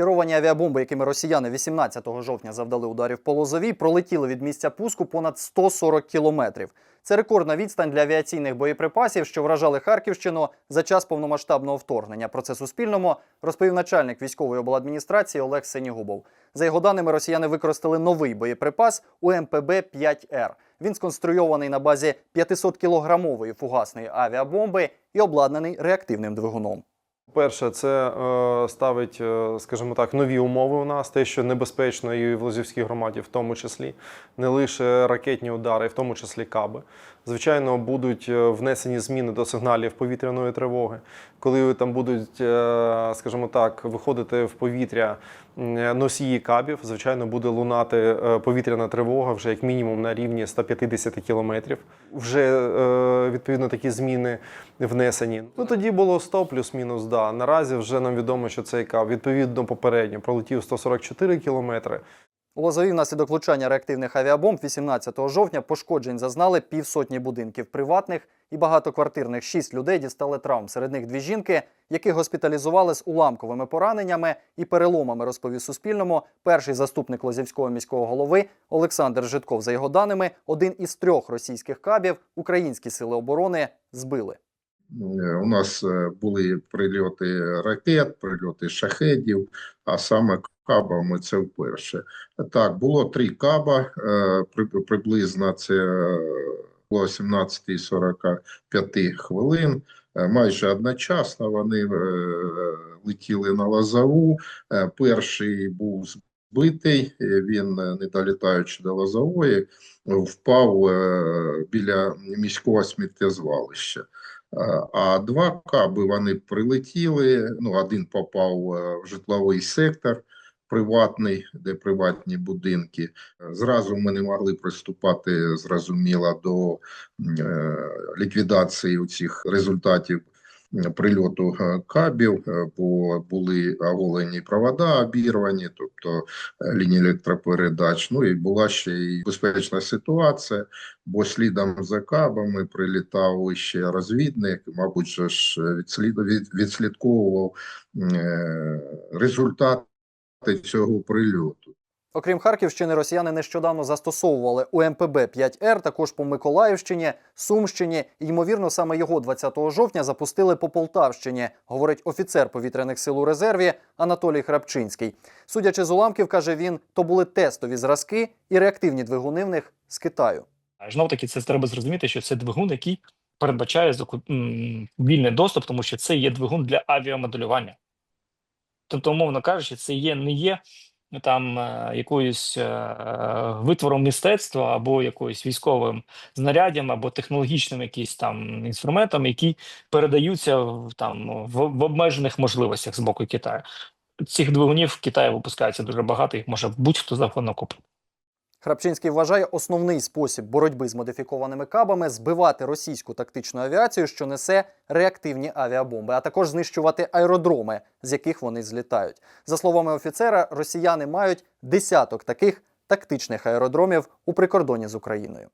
Керовані авіабомби, якими росіяни 18 жовтня завдали ударів по Лозовій, пролетіли від місця пуску понад 140 кілометрів. Це рекордна відстань для авіаційних боєприпасів, що вражали Харківщину за час повномасштабного вторгнення. Про це Суспільному розповів начальник військової обладміністрації Олег Сенігубов. За його даними, росіяни використали новий боєприпас УМПБ-5Р. Він сконструйований на базі 500-кілограмової фугасної авіабомби і обладнаний реактивним двигуном. Перше, це е, ставить, е, скажімо так, нові умови у нас, те, що небезпечно і в Лозівській громаді, в тому числі, не лише ракетні удари, в тому числі каби. Звичайно, будуть е, внесені зміни до сигналів повітряної тривоги, коли там будуть, е, скажімо так, виходити в повітря носії кабів. Звичайно, буде лунати е, повітряна тривога вже як мінімум на рівні 150 кілометрів. Вже відповідно такі зміни внесені. Ну тоді було 100 плюс-мінус. Да. Наразі вже нам відомо, що цей каб відповідно попередньо пролетів 144 кілометри. У Лозові внаслідок влучання реактивних авіабомб 18 жовтня пошкоджень зазнали півсотні будинків приватних і багатоквартирних. Шість людей дістали травм. Серед них дві жінки, яких госпіталізували з уламковими пораненнями і переломами, розповів Суспільному. Перший заступник Лозівського міського голови Олександр Житков. За його даними, один із трьох російських кабів українські сили оборони збили. Е, У нас е, були прильоти ракет, прильоти шахедів, а саме кабами це вперше. Так, було три каба, е, приблизно це було 17.45 хвилин. Майже одночасно вони летіли на Лозову. Е, Перший був збитий, він, не долітаючи до Лозової, впав біля міського сміттєзвалища. А два каби вони прилетіли. Ну, один попав е, в житловий сектор приватний, де приватні будинки. Зразу ми не могли приступати зрозуміло до е, ліквідації цих результатів прильоту е, кабів, е, бо були оголені провода обірвані, тобто е, лінії електропередач. Ну і була ще й безпечна ситуація бо слідом за кабами прилітав ще розвідник, мабуть, же ж відслід, від, відслідковував результати цього прильоту. Окрім Харківщини, росіяни нещодавно застосовували УМПБ-5Р також по Миколаївщині, Сумщині. І, ймовірно, саме його 20 жовтня запустили по Полтавщині, говорить офіцер повітряних сил у резерві Анатолій Храпчинський. Судячи з уламків, каже він, то були тестові зразки і реактивні двигуни в них з Китаю. Знов таки, це треба зрозуміти, що це двигун, який передбачає вільний доступ, тому що це є двигун для авіамоделювання. Тобто, умовно кажучи, це є не є там е, якоюсь е, витвором мистецтва або якоюсь військовим знаряддям, або технологічним якісь там інструментом, які передаються там в, в обмежених можливостях з боку Китаю. Цих двигунів в Китаї випускається дуже багато, їх може будь-хто завгодно купити. Храпчинський вважає основний спосіб боротьби з модифікованими кабами збивати російську тактичну авіацію, що несе реактивні авіабомби, а також знищувати аеродроми, з яких вони злітають. За словами офіцера, росіяни мають десяток таких тактичних аеродромів у прикордоні з Україною.